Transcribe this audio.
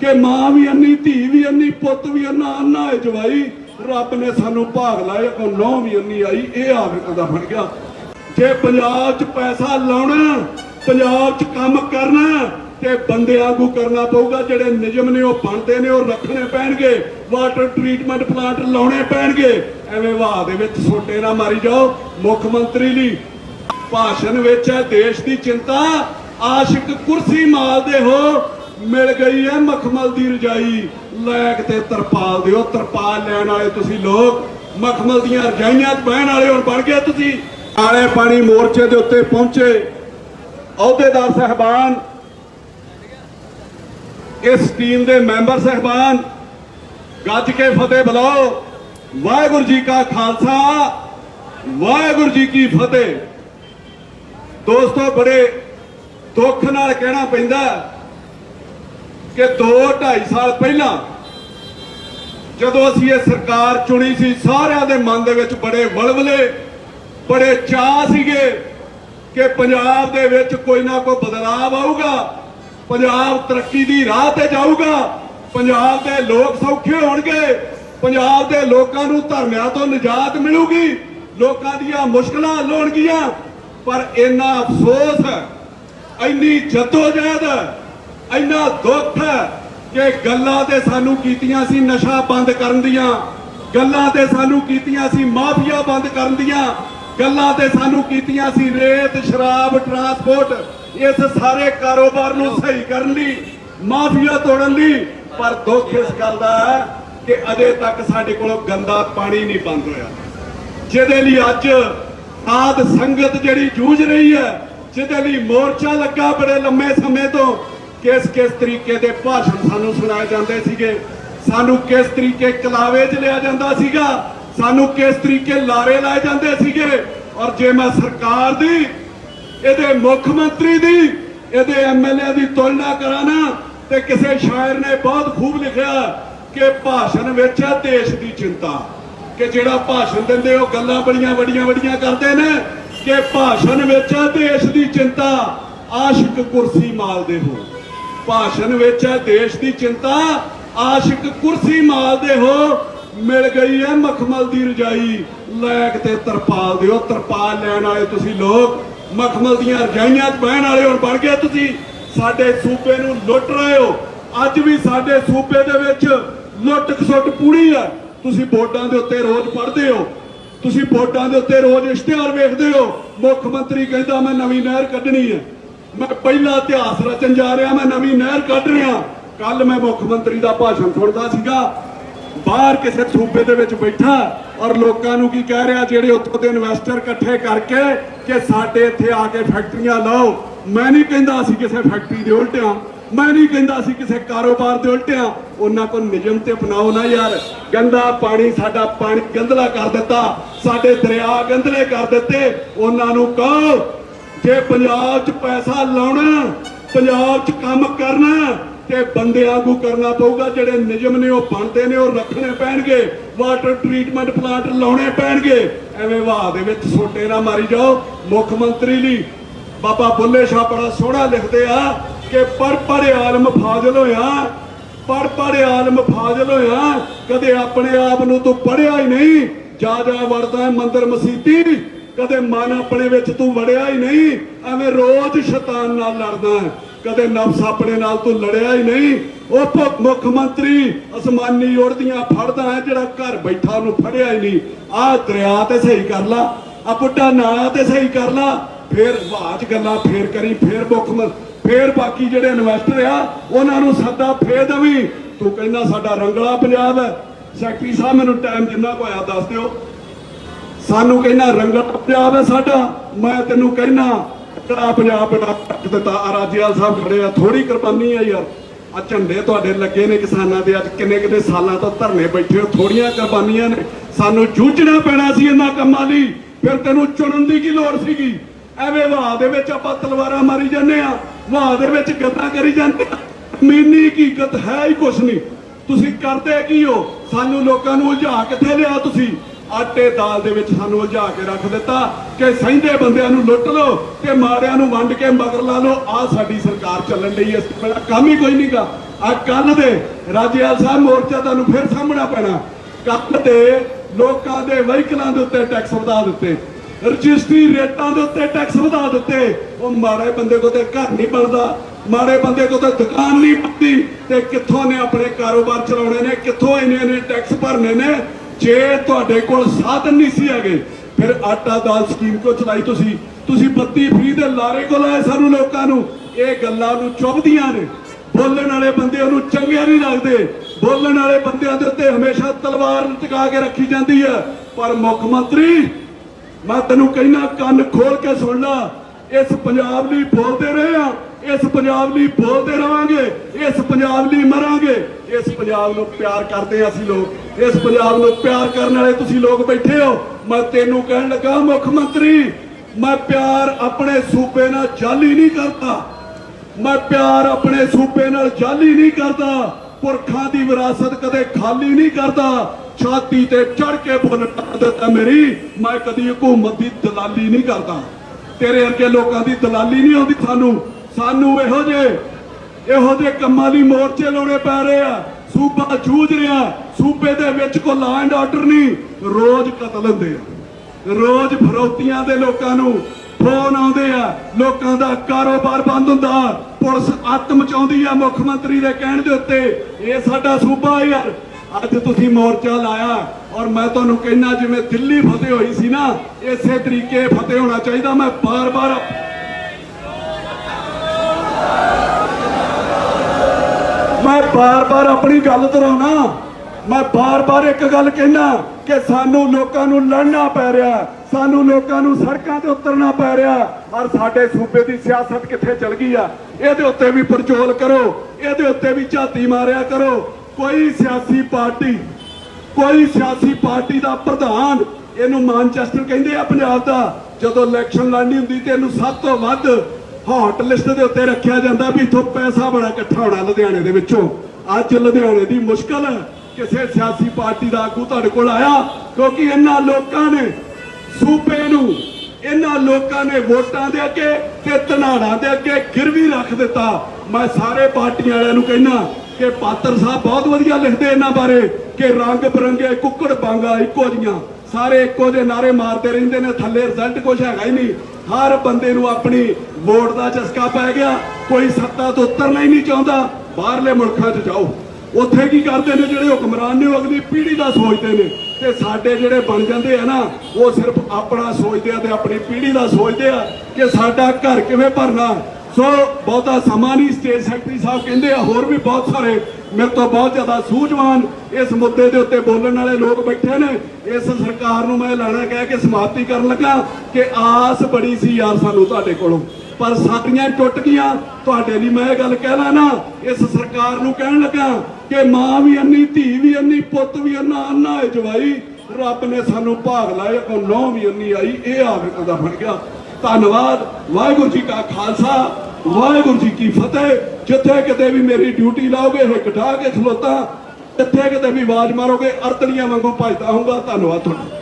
ਕਿ ਮਾਂ ਵੀ ਅੰਨੀ, ਧੀ ਵੀ ਅੰਨੀ, ਪੁੱਤ ਵੀ ਅੰਨਾ ਅੰਨਾ ਜਵਾਈ। ਰੱਬ ਨੇ ਸਾਨੂੰ ਭਾਗ ਲਾਇਆ ਕੋ ਨੌ ਵੀ ਅੰਨੀ ਆਈ, ਇਹ ਆਵੇ ਦਾ ਬਣ ਗਿਆ। ਜੇ ਪੰਜਾਬ 'ਚ ਪੈਸਾ ਲਾਉਣਾ, ਪੰਜਾਬ 'ਚ ਕੰਮ ਕਰਨਾ, ਤੇ ਬੰਦੇ ਆਗੂ ਕਰਨਾ ਪਊਗਾ, ਜਿਹੜੇ ਨਿਯਮ ਨੇ, ਉਹ ਬਣਦੇ ਨੇ, ਉਹ ਰੱਖਣੇ ਪੈਣਗੇ। ਵਾਟਰ ਟ੍ਰੀਟਮੈਂਟ ਪਲਾਂਟ ਲਾਉਣੇ ਪੈਣਗੇ। ਐਵੇਂ ਵਾਹ ਦੇ ਵਿੱਚ ਛੋਟੇ ਨਾ ਮਾਰੀ ਜਾਓ। ਮੁੱਖ ਮੰਤਰੀ ਲਈ ਭਾਸ਼ਣ ਵਿੱਚ ਹੈ, ਦੇਸ਼ ਦੀ ਚਿੰਤਾ। ਆਸ਼ਿਕ ਕੁਰਸੀ ਮਾਲ ਦੇ ਹੋ। ਮਿਲ ਗਈ ਹੈ ਮਖਮਲ ਦੀ ਰਜਾਈ। ਲੈਕ ਤੇ ਤਰਪਾਲ ਦਿਓ, ਤਰਪਾਲ ਲੈਣ ਵਾਲੇ ਤੁਸੀਂ ਲੋਕ। ਮਖਮਲ ਦੀਆਂ ਰਜਾਈਆਂ 'ਚ ਬਹਿਣ ਵਾਲੇ ਹੁਣ ਬਣ ਗਏ ਤੁਸੀਂ। ਆਲੇ ਪਾਣੀ ਮੋਰਚੇ ਦੇ ਉੱਤੇ ਪਹੁੰਚੇ। ਅਹੁਦੇਦਾਰ ਸਹਿਬਾਨ, ਇਸ ਟੀਮ ਦੇ ਮੈਂਬਰ ਸਹਿਬਾਨ, ਗੱਜ ਕੇ ਫਤਿਹ ਬੁਲਾਓ। ਵਾਹਿਗੁਰੂ ਜੀ ਕਾ ਖਾਲਸਾ, ਵਾਹਿਗੁਰੂ ਜੀ ਕੀ ਫਤਿਹ। ਦੋਸਤੋ, ਬੜੇ ਦੁੱਖ ਨਾਲ ਕਹਿਣਾ ਪੈਂਦਾ ਕਿ 2 2.5 ਸਾਲ ਪਹਿਲਾਂ ਜਦੋਂ ਅਸੀਂ ਇਹ ਸਰਕਾਰ ਚੁਣੀ ਸੀ, ਸਾਰਿਆਂ ਦੇ ਮਨ ਦੇ ਵਿੱਚ ਬੜੇ ਵਲਵਲੇ, ਬੜੇ ਚਾਹ ਸੀਗੇ ਕਿ ਪੰਜਾਬ ਦੇ ਵਿੱਚ ਕੋਈ ਨਾ ਕੋਈ ਬਦਲਾਅ ਆਊਗਾ। ਪੰਜਾਬ ਤਰੱਕੀ ਦੀ ਰਾਹ ਤੇ ਜਾਊਗਾ। ਪੰਜਾਬ ਦੇ ਲੋਕ ਸੌਖੇ ਹੋਣਗੇ। ਪੰਜਾਬ ਦੇ ਲੋਕਾਂ ਨੂੰ ਧਰਨਿਆਂ ਤੋਂ ਨਿਜਾਤ ਮਿਲੂਗੀ। ਲੋਕਾਂ ਦੀਆਂ ਮੁਸ਼ਕਲਾਂ ਹੱਲ ਹੋਣਗੀਆਂ ਪਰ ਇੰਨਾ ਅਫਸੋਸ, ਇੰਨੀ ਜਦੋਜਹਿਦ ਹੈ ਇੰਨਾ ਦੁੱਖ ਹੈ ਕਿ ਗੱਲਾਂ ਤੇ ਸਾਨੂੰ ਕੀਤੀਆਂ ਸੀ ਨਸ਼ਾ ਬੰਦ ਕਰਨ ਦੀਆਂ, ਗੱਲਾਂ ਤੇ ਸਾਨੂੰ ਕੀਤੀਆਂ ਸੀ ਮਾਫੀਆ ਬੰਦ ਕਰਨ ਦੀਆਂ, ਗੱਲਾਂ ਤੇ ਸਾਨੂੰ ਕੀਤੀਆਂ ਸੀ ਰੇਤ, ਸ਼ਰਾਬ ਟਰਾਂਸਪੋਰਟ ਇਸ ਸਾਰੇ ਕਾਰੋਬਾਰ ਨੂੰ ਸਹੀ ਕਰਨ ਲਈ, ਮਾਫੀਆ ਤੋੜਨ ਲਈ। ਪਰ ਦੁੱਖ ਇਸ ਗੱਲ ਦਾ ਹੈ ਕਿ ਅਜੇ ਤੱਕ ਸਾਡੇ ਕੋਲੋਂ ਗੰਦਾ ਪਾਣੀ ਨਹੀਂ ਬੰਦ ਹੋਇਆ। ਜਿਹਦੇ ਲਈ ਅੱਜ ਆਦ ਸੰਗਤ ਜਿਹੜੀ ਜੂਝ ਰਹੀ ਹੈ, ਜਿਹਦੇ ਲਈ ਮੋਰਚਾ ਲੱਗਾ ਬੜੇ ਲੰਮੇ ਸਮੇਂ ਤੋਂ ਕਿਸ ਕਿਸ ਤਰੀਕੇ ਦੇ ਭਾਸ਼ਣ ਸਾਨੂੰ ਸੁਣਾਏ ਜਾਂਦੇ ਸੀਗੇ? ਸਾਨੂੰ ਕਿਸ ਤਰੀਕੇ ਕਲਾਵੇ 'ਚ ਲਿਆ ਜਾਂਦਾ ਸੀਗਾ? ਸਾਨੂੰ ਕਿਸ ਤਰੀਕੇ ਲਾਰੇ ਲਾਏ ਜਾਂਦੇ ਸੀਗੇ? ਔਰ ਜੇ ਮੈਂ ਸਰਕਾਰ ਦੀ, ਇਹਦੇ ਮੁੱਖ ਮੰਤਰੀ ਦੀ, ਇਹਦੇ ਐਮਐਲਏ ਦੀ ਤੁਲਨਾ ਕਰਾਂ ਨਾ, ਤੇ ਕਿਸੇ ਸ਼ਾਇਰ ਨੇ ਬਹੁਤ ਖੂਬ ਲਿਖਿਆ ਕਿ ਭਾਸ਼ਣ ਵਿੱਚ ਹੈ ਦੇਸ਼ ਦੀ ਚਿੰਤਾ। ਕਿ ਜਿਹੜਾ ਭਾਸ਼ਣ ਦਿੰਦੇ ਉਹ ਗੱਲਾਂ ਬੜੀਆਂ ਵੱਡੀਆਂ ਵੱਡੀਆਂ ਕਰਦੇ ਨੇ ਕਿ ਭਾਸ਼ਣ ਵਿੱਚ ਹੈ ਦੇਸ਼ ਦੀ ਚਿੰਤਾ। ਆਸ਼ਿਕ ਕੁਰਸੀ ਮਾਲਦੇ ਹੋ ਭਾਸ਼ਣ ਵਿੱਚ ਹੈ, ਦੇਸ਼ ਦੀ ਚਿੰਤਾ, ਆਸ਼ਿਕ ਕੁਰਸੀ ਮਾਲਦੇ ਹੋ, ਮਿਲ ਗਈ ਹੈ ਮਖਮਲ ਦੀ ਰਜਾਈ। ਲੈਕ ਤੇ ਤਰਪਾਲ ਦਿਓ, ਤਰਪਾਲ ਲੈਣ ਵਾਲੇ ਤੁਸੀਂ ਲੋਕ। ਮਖਮਲ ਦੀਆਂ ਰਜਾਈਆਂ 'ਚ ਬਹਿਣ ਵਾਲੇ ਹੁਣ ਬਣ ਗਏ ਤੁਸੀਂ। ਸਾਡੇ ਸੂਬੇ ਨੂੰ ਲੁੱਟ ਰਹੇ ਹੋ। ਅੱਜ ਵੀ ਸਾਡੇ ਸੂਬੇ ਦੇ ਵਿੱਚ ਲੁੱਟ ਖਸੁੱਟ ਪੂਰੀ ਹੈ। ਤੁਸੀਂ ਬੋਰਡਾਂ ਦੇ ਉੱਤੇ ਰੋਜ਼ ਪੜ੍ਹਦੇ ਹੋ। ਤੁਸੀਂ ਬੋਰਡਾਂ ਦੇ ਉੱਤੇ ਰੋਜ਼ ਇਸ਼ਤਿਹਾਰ ਵੇਖਦੇ ਹੋ। ਮੁੱਖ ਮੰਤਰੀ ਕਹਿੰਦਾ, ਮੈਂ ਨਵੀਂ ਨਹਿਰ ਕੱਢਣੀ ਹੈ। ਮੈਂ ਪਹਿਲਾ ਇਤਿਹਾਸ ਰਚਣ ਜਾ ਰਿਹਾ, ਮੈਂ ਨਵੀਂ ਨਹਿਰ ਕੱਢ ਰਿਹਾ। ਕੱਲ ਮੈਂ ਮੁੱਖ ਮੰਤਰੀ ਦਾ ਭਾਸ਼ਣ ਸੁਣਦਾ ਸੀਗਾ। ਬਾਹਰ ਕਿਸੇ ਸੂਬੇ ਦੇ ਵਿੱਚ ਬੈਠਾ ਔਰ ਲੋਕਾਂ ਨੂੰ ਕੀ ਕਹਿ ਰਿਹਾ, ਜਿਹੜੇ ਉੱਥੋਂ ਦੇ ਇਨਵੈਸਟਰ ਇਕੱਠੇ ਕਰਕੇ ਕਿ ਸਾਡੇ ਇੱਥੇ ਆ ਕੇ ਫੈਕਟਰੀਆਂ ਲਾਓ। ਮੈਂ ਨਹੀਂ ਕਹਿੰਦਾ ਅਸੀਂ ਕਿਸੇ ਫੈਕਟਰੀ ਦੇ ਉਲਟਿਆਂ ਮੈਂ ਨਹੀਂ ਕਹਿੰਦਾ ਅਸੀਂ ਕਿਸੇ ਕਾਰੋਬਾਰ ਦੇ ਉਲਟਿਆਂ ਉਹਨਾਂ ਕੋਲ ਨਿਯਮ ਤੇ ਅਪਣਾਓ ਨਾ ਯਾਰ। ਗੰਦਾ ਪਾਣੀ ਸਾਡਾ ਪਾਣੀ ਗੰਦਲਾ ਕਰ ਦਿੱਤਾ। ਸਾਡੇ ਦਰਿਆ ਗੰਦਲੇ ਕਰ ਦਿੱਤੇ। ਉਹਨਾਂ ਨੂੰ ਕਹੋ ਜੇ ਪੰਜਾਬ 'ਚ ਪੈਸਾ ਲਾਉਣਾ, ਪੰਜਾਬ 'ਚ ਕੰਮ ਕਰਨਾ, ਤੇ ਬੰਦੇ ਆਗੂ ਕਰਨਾ ਪਊਗਾ, ਜਿਹੜੇ ਨਿਯਮ ਨੇ ਉਹ ਬਣਦੇ ਨੇ, ਉਹ ਰੱਖਣੇ ਪੈਣਗੇ ਵਾਟਰ ਟ੍ਰੀਟਮੈਂਟ ਪਲਾਂਟ ਲਾਉਣੇ ਪੈਣਗੇ। ਐਵੇਂ ਵਾਹ ਦੇ ਵਿੱਚ ਛੋਟੇ ਨਾ ਮਾਰੀ ਜਾਓ। ਮੁੱਖ ਮੰਤਰੀ ਲਈ ਬਾਬਾ ਬੁੱਲੇ ਸ਼ਾਹ ਬੜਾ ਸੋਹਣਾ ਲਿਖਦੇ ਆ ਕਿ ਪਰ ਪੜ ਆਲਮ ਫਾਜ਼ਲ ਹੋਇਆ, ਪਰ ਪੜ ਆਲਮ ਫਾਜ਼ਲ ਹੋਇਆ, ਕਦੇ ਆਪਣੇ ਆਪ ਨੂੰ ਤੂੰ ਪੜਿਆ ਹੀ ਨਹੀਂ। ਜਾ ਜਾ ਵੜਦਾ ਹੈ ਮੰਦਰ ਮਸੀਤੀ। ਕਦੇ ਮਨ ਆਪਣੇ ਵਿੱਚ ਤੂੰ ਵੜਿਆ ਹੀ ਨਹੀਂ, ਐਵੇਂ ਰੋਜ਼ ਸ਼ੈਤਾਨ ਨਾਲ ਲੜਦਾ ਹੈ। ਕਦੇ ਨਫਸ ਆਪਣੇ ਨਾਲ ਤੂੰ ਲੜਿਆ ਹੀ ਨਹੀਂ। ਉਹ ਮੁੱਖ ਮੰਤਰੀ ਅਸਮਾਨੀ ਉੜਦੀਆਂ ਫੜਦਾ ਹੈ, ਜਿਹੜਾ ਘਰ ਬੈਠਾ ਉਹਨੂੰ ਫੜਿਆ ਹੀ ਨਹੀਂ। ਆਹ ਦਰਿਆ ਤੇ ਸਹੀ ਕਰ ਲਾ, ਆ ਪੁੱਟਾ ਨਾਲਾ ਤੇ ਸਹੀ ਕਰ ਲਾ, ਫੇਰ ਬਾਅਦ 'ਚ ਗੱਲਾਂ ਫੇਰ ਕਰੀ, ਫੇਰ ਮੁੱਖ ਫੇਰ ਬਾਕੀ ਜਿਹੜੇ ਇਨਵੈਸਟਰ ਆ, ਉਹਨਾਂ ਨੂੰ ਸੱਦਾ ਫੇਰ ਦਵੀਂ। ਤੂੰ ਕਹਿੰਦਾ ਸਾਡਾ ਰੰਗਲਾ ਪੰਜਾਬ ਹੈ। ਸੈਕਟਰੀ ਸਾਹਿਬ, ਮੈਨੂੰ ਟਾਈਮ ਜਿੰਨਾ ਕੋ ਆਇਆ ਦੱਸ ਦਿਓ। ਸਾਨੂੰ ਕਹਿੰਦਾ ਰੰਗਲਾ ਪੰਜਾਬ ਹੈ ਸਾਡਾ। ਮੈਂ ਤੈਨੂੰ ਕਹਿੰਦਾ ਕਿਹੜਾ ਪੰਜਾਬ ਬਣਾ ਦਿੱਤਾ। ਆ ਸਾਹਿਬ ਖੜੇ ਆ ਥੋੜੀ ਕੁਰਬਾਨੀ ਆ ਯਾਰ। ਆ ਝੰਡੇ ਤੁਹਾਡੇ ਲੱਗੇ ਨੇ ਕਿਸਾਨਾਂ ਦੇ। ਅੱਜ ਕਿੰਨੇ ਕਿੰਨੇ ਸਾਲਾਂ ਤੋਂ ਧਰਨੇ ਬੈਠੇ ਹੋ ਥੋੜੀਆਂ ਕੁਰਬਾਨੀਆਂ ਨੇ। ਸਾਨੂੰ ਜੂਝਣਾ ਪੈਣਾ ਸੀ ਇਹਨਾਂ ਕੰਮਾਂ ਲਈ। ਫਿਰ ਤੈਨੂੰ ਚੁਣਨ ਦੀ ਕੀ ਲੋੜ ਸੀਗੀ? ਐਵੇਂ ਵਾਹ ਦੇ ਵਿੱਚ ਆਪਾਂ ਤਲਵਾਰਾਂ ਮਾਰੀ ਜਾਂਦੇ ਆ। ਵਾਹ ਦੇ ਵਿੱਚ ਗੱਲਾਂ ਕਰੀ ਜਾਂਦੇ ਆ। ਮੀਨੀ ਹਕੀਕਤ ਹੈ ਹੀ ਕੁਛ ਨਹੀਂ। ਤੁਸੀਂ ਕਰਦੇ ਕੀ ਹੋ? ਸਾਨੂੰ ਲੋਕਾਂ ਨੂੰ ਉਲਝਾ ਕਿੱਥੇ ਲਿਆ ਤੁਸੀਂ? ਆਟੇ ਦਾਲ ਦੇ ਵਿੱਚ ਸਾਨੂੰ ਉਲਝਾ ਕੇ ਰੱਖ ਦਿੱਤਾ ਕਿ ਸਹਿੰਦੇ ਬੰਦਿਆਂ ਨੂੰ ਲੁੱਟ ਲਓ ਤੇ ਮਾਰਿਆਂ ਨੂੰ ਵੰਡ ਕੇ ਮਗਰ ਲਾ ਲਓ। ਆ ਸਾਡੀ ਸਰਕਾਰ ਚੱਲਣ ਲਈ ਇਸ ਵੇਲੇ ਕੰਮ ਹੀ ਕੋਈ ਨਹੀਂਗਾ ਆ ਕੱਲ ਦੇ ਰਾਜੇਵਾਲ ਸਾਹਿਬ ਮੋਰਚਾ ਤੁਹਾਨੂੰ ਫਿਰ ਸਾਹਮਣਾ ਪੈਣਾ। ਕੱਲ ਦੇ ਲੋਕਾਂ ਦੇ ਵਹੀਕਲਾਂ ਦੇ ਉੱਤੇ ਟੈਕਸ ਵਧਾ ਦਿੱਤੇ। ਰਜਿਸਟਰੀ ਰੇਟਾਂ ਦੇ ਉੱਤੇ ਟੈਕਸ ਵਧਾ ਦਿੱਤੇ। ਉਹ ਮਾੜੇ ਬੰਦੇ ਕੋਲ ਤੇ ਘਰ ਨਹੀਂ ਬਣਦਾ। ਮਾੜੇ ਬੰਦੇ ਕੋਲ ਤੇ ਦੁਕਾਨ ਨਹੀਂ ਬਣਦੀ। ਤੇ ਕਿੱਥੋਂ ਨੇ ਆਪਣੇ ਕਾਰੋਬਾਰ ਚਲਾਉਣੇ ਨੇ? ਕਿੱਥੋਂ ਇਹਨੇ ਨੇ ਟੈਕਸ ਭਰਨੇ ਨੇ? ਜੇ ਤੁਹਾਡੇ ਕੋਲ ਸਾਧਨ ਨਹੀਂ ਸੀ ਹੈਗੇ, ਫਿਰ ਆਟਾ ਦਾਲ ਸਕੀਮ ਕੋ ਚਲਾਈ ਤੁਸੀਂ? ਤੁਸੀਂ ਬੱਤੀ ਫ੍ਰੀ ਦੇ ਲਾਰੇ ਕੋ ਲਾਏ ਸਾਨੂੰ ਲੋਕਾਂ ਨੂੰ। ਇਹ ਗੱਲਾਂ ਨੂੰ ਚੁੱਭਦੀਆਂ ਨੇ। ਬੋਲਣ ਵਾਲੇ ਬੰਦੇ ਉਹਨੂੰ ਚੰਗੇ ਨਹੀਂ ਲੱਗਦੇ। ਬੋਲਣ ਵਾਲੇ ਬੰਦਿਆਂ ਦੇ ਉੱਤੇ ਹਮੇਸ਼ਾ ਤਲਵਾਰ ਟਿਕਾ ਕੇ ਰੱਖੀ ਜਾਂਦੀ ਹੈ। ਪਰ ਮੁੱਖ ਮੰਤਰੀ, ਮੈਂ ਤੈਨੂੰ ਕਹਿਣਾ ਕੰਨ ਖੋਲ ਕੇ ਸੁਣ ਲੈ। ਇਸ ਪੰਜਾਬ ਲਈ ਬੋਲਦੇ ਰਹੇ ਆ। ਇਸ ਪੰਜਾਬ ਲਈ ਬੋਲਦੇ ਰਵਾਂਗੇ, ਇਸ ਪੰਜਾਬ ਲਈ ਮਰਾਂਗੇ। ਇਸ ਪੰਜਾਬ ਨੂੰ ਪਿਆਰ ਕਰਦੇ ਆ ਅਸੀਂ ਲੋਕ। ਇਸ ਪੰਜਾਬ ਨੂੰ ਪਿਆਰ ਕਰਨ ਵਾਲੇ ਤੁਸੀਂ ਲੋਕ ਬੈਠੇ ਹੋ। ਮੈਂ ਤੈਨੂੰ ਕਹਿਣ ਲੱਗਾ, ਮੁੱਖ ਮੰਤਰੀ, ਮੈਂ ਪਿਆਰ ਆਪਣੇ ਸੂਬੇ ਨਾਲ ਜਾਲੀ ਨਹੀਂ ਕਰਦਾ। ਮੈਂ ਪਿਆਰ ਆਪਣੇ ਸੂਬੇ ਨਾਲ ਜਾਲੀ ਨਹੀਂ ਕਰਦਾ। ਪੁਰਖਾਂ ਦੀ ਵਿਰਾਸਤ ਕਦੇ ਖਾਲੀ ਨਹੀਂ ਕਰਦਾ। ਛਾਤੀ ਤੇ ਚੜ ਕੇ ਬੋਲਣਾ ਦਿੱਤਾ ਮੇਰੀ। ਮੈਂ ਕਦੀ ਹਕੂਮਤ ਦੀ ਦਲਾਲੀ ਨਹੀਂ ਕਰਦਾ। ਤੇਰੇ ਅੱਗੇ ਲੋਕਾਂ ਦੀ ਦਲਾਲੀ ਨਹੀਂ ਆਉਂਦੀ ਸਾਨੂੰ। ਸਾਨੂੰ ਇਹੋ ਜੇ ਇਹੋ ਜਿਹੇ ਕੰਮਾਂ ਲਈ ਮੋਰਚੇ ਲਾਉਣੇ ਪੈ ਰਹੇ ਆ। ਸੂਬਾ ਜੂਝ ਰਿਹਾ, ਸੂਬੇ ਦੇ ਵਿੱਚ ਕੋ ਲਾ ਐਂਡ ਆਰਡਰ ਨਹੀਂ। ਰੋਜ਼ ਕਤਲ ਹੁੰਦੇ ਆ। ਰੋਜ਼ ਫਰੌਤੀਆਂ ਦੇ ਲੋਕਾਂ ਨੂੰ ਫੋਨ ਆਉਂਦੇ ਆ। ਲੋਕਾਂ ਦਾ ਕਾਰੋਬਾਰ ਬੰਦ ਹੁੰਦਾ। ਪੁਲਿਸ ਆਤਮ ਮਚਾਉਂਦੀ ਆ ਮੁੱਖ ਮੰਤਰੀ ਦੇ ਕਹਿਣ ਦੇ ਉੱਤੇ। ਇਹ ਸਾਡਾ ਸੂਬਾ ਯਾਰ। ਅੱਜ ਤੁਸੀਂ ਮੋਰਚਾ ਲਾਇਆ ਔਰ ਮੈਂ ਤੁਹਾਨੂੰ ਕਹਿਣਾ ਜਿਵੇਂ ਦਿੱਲੀ ਫਤਿਹ ਹੋਈ ਸੀ ਨਾ, ਇਸੇ ਤਰੀਕੇ ਫਤਿਹ ਹੋਣਾ ਚਾਹੀਦਾ। ਮੈਂ ਬਾਰ-ਬਾਰ ਮੈਂ ਬਾਰ-ਬਾਰ ਆਪਣੀ ਗੱਲ ਦੁਹਰਾਉਣਾ। ਮੈਂ ਬਾਰ-ਬਾਰ ਇੱਕ ਗੱਲ ਕਹਿਣਾ ਕਿ ਸਾਨੂੰ ਲੋਕਾਂ ਨੂੰ ਲੜਨਾ ਪੈ ਰਿਹਾ। ਸਾਨੂੰ ਲੋਕਾਂ ਨੂੰ ਸੜਕਾਂ ਤੇ ਉਤਰਨਾ ਪੈ ਰਿਹਾ। ਔਰ ਸਾਡੇ ਸੂਬੇ ਦੀ ਸਿਆਸਤ ਕਿੱਥੇ ਚਲ ਗਈ ਆ? ਇਹਦੇ ਉੱਤੇ ਵੀ ਪਰਚੋਲ ਕਰੋ। ਇਹਦੇ ਉੱਤੇ ਵੀ ਝਾਤੀ ਮਾਰਿਆ ਕਰੋ। ਕੋਈ ਸਿਆਸੀ ਪਾਰਟੀ, ਕੋਈ ਸਿਆਸੀ ਪਾਰਟੀ ਦਾ ਪ੍ਰਧਾਨ ਇਹਨੂੰ ਮਾਨਚੈਸਟਰ ਕਹਿੰਦੇ ਆ ਪੰਜਾਬ ਦਾ। ਜਦੋਂ ਇਲੈਕਸ਼ਨ ਲੜਨੀ ਹੁੰਦੀ ਤੇ ਇਹਨੂੰ ਸਭ ਤੋਂ ਵੱਧ ਹੌਟ ਲਿਸਟ ਦੇ ਉੱਤੇ ਰੱਖਿਆ ਜਾਂਦਾ ਵੀ ਇਥੋਂ ਪੈਸਾ ਬੜਾ ਇਕੱਠਾ ਹੋਣਾ ਲੁਧਿਆਣੇ ਦੇ ਵਿੱਚੋਂ। ਅੱਜ ਲੁਧਿਆਣੇ ਦੀ ਮੁਸ਼ਕਲ ਹੈ ਕਿਸੇ ਸਿਆਸੀ ਪਾਰਟੀ ਦਾ ਆਗੂ ਤੁਹਾਡੇ ਕੋਲ ਆਇਆ, ਕਿਉਂਕਿ ਇਹਨਾਂ ਲੋਕਾਂ ਨੇ ਸੂਬੇ ਨੂੰ, ਇਹਨਾਂ ਲੋਕਾਂ ਨੇ ਵੋਟਾਂ ਦੇ ਅੱਗੇ ਤੇ ਧਨਾੜਾਂ ਦੇ ਅੱਗੇ ਗਿਰਵੀ ਰੱਖ ਦਿੱਤਾ। ਮੈਂ ਸਾਰੇ ਪਾਰਟੀਆਂ ਵਾਲਿਆਂ ਨੂੰ ਕਹਿਣਾ ਕਿ ਪਾਤਰ ਸਾਹਿਬ ਬਹੁਤ ਵਧੀਆ ਲਿਖਦੇ ਇਹਨਾਂ ਬਾਰੇ, ਕਿ ਰੰਗ ਬਰੰਗੇ, ਕੁੱਕੜ ਬਾਂਗਾ ਇੱਕੋ ਜੀਆਂ ਸਾਰੇ ਇੱਕੋ ਜਿਹੇ ਨਾਰੇ ਮਾਰਦੇ ਰਹਿੰਦੇ ਨੇ, ਥੱਲੇ ਰਿਜ਼ਲਟ ਕੁਝ ਹੈਗਾ ਹੀ ਨਹੀਂ। ਹਰ ਬੰਦੇ ਨੂੰ ਆਪਣੀ ਵੋਟ ਦਾ ਚਸਕਾ ਪੈ ਗਿਆ, ਕੋਈ ਸੱਤਾ ਤੋਂ ਉਤਰਨਾ ਹੀ ਨਹੀਂ ਚਾਹੁੰਦਾ। ਬਾਹਰਲੇ ਮੁਲਕਾਂ 'ਚ ਜਾਓ। ਉੱਥੇ ਕੀ ਕਰਦੇ ਨੇ ਜਿਹੜੇ ਹੁਕਮਰਾਨ ਨੇ, ਉਹ ਅਗਲੀ ਪੀੜ੍ਹੀ ਦਾ ਸੋਚਦੇ ਨੇ। ਤੇ ਸਾਡੇ ਜਿਹੜੇ ਬਣ ਜਾਂਦੇ ਆ ਨਾ, ਉਹ ਸਿਰਫ ਆਪਣਾ ਸੋਚਦੇ ਆ ਤੇ ਆਪਣੀ ਪੀੜ੍ਹੀ ਦਾ ਸੋਚਦੇ ਆ ਕਿ ਸਾਡਾ ਘਰ ਕਿਵੇਂ ਭਰਨਾ। ਸੋ ਬਹੁਤਾ ਸਮਾਂ ਨਹੀਂ, ਸਟੇਟ ਸੈਕਟਰੀ ਸਾਹਿਬ ਕਹਿੰਦੇ ਆ, ਹੋਰ ਵੀ ਬਹੁਤ ਸਾਰੇ ਮੇਰੇ ਤੋਂ ਬਹੁਤ ਜ਼ਿਆਦਾ ਸੂਝਵਾਨ ਇਸ ਮੁੱਦੇ ਦੇ ਉੱਤੇ ਬੋਲਣ ਵਾਲੇ ਲੋਕ ਬੈਠੇ ਨੇ। ਇਸ ਸਰਕਾਰ ਨੂੰ ਮੈਂ ਐਲਾਨਾ ਕਹਿ ਕੇ ਸਮਾਪਤੀ ਕਰਨ ਲੱਗਾ ਕਿ ਆਸ ਬੜੀ ਸੀ ਯਾਰ ਸਾਨੂੰ ਤੁਹਾਡੇ ਕੋਲੋਂ। ਪਰ ਸਾਡੀਆਂ ਟੁੱਟ ਗਈਆਂ ਤੁਹਾਡੇ ਲਈ ਮੈਂ ਇਹ ਗੱਲ ਕਹਿਣਾ ਨਾ, ਇਸ ਸਰਕਾਰ ਨੂੰ ਕਹਿਣ ਲੱਗਾ ਕਿ ਮਾਂ ਵੀ ਅੰਨੀ, ਧੀ ਵੀ ਅੰਨੀ, ਪੁੱਤ ਵੀ ਅੰਨਾ ਅੰਨਾ ਹੈ ਜਵਾਈ। ਰੱਬ ਨੇ ਸਾਨੂੰ ਭਾਗ ਲਾਇਆ ਕੋ ਨੌ ਵੀ ਅੰਨੀ ਆਈ, ਇਹ ਆਵੇ ਉਹਦਾ ਬਣ ਗਿਆ। ਧੰਨਵਾਦ, ਵਾਹਿਗੁਰੂ ਜੀ ਕਾ ਖਾਲਸਾ। ਵਾਹਿਗੁਰੂ ਜੀ ਕੀ ਫਤਿਹ। ਜਿੱਥੇ ਕਿਤੇ ਵੀ ਮੇਰੀ ਡਿਊਟੀ ਲਾਓਗੇ ਹਿੱਕ ਢਾ ਕੇ ਖਲੋਤਾ, ਇੱਥੇ ਕਿਤੇ ਵੀ ਆਵਾਜ਼ ਮਾਰੋਗੇ ਅਰਤਲੀਆਂ ਵਾਂਗੂ ਭਜਦਾ ਹੋਊਗਾ। ਧੰਨਵਾਦ ਤੁਹਾਡਾ।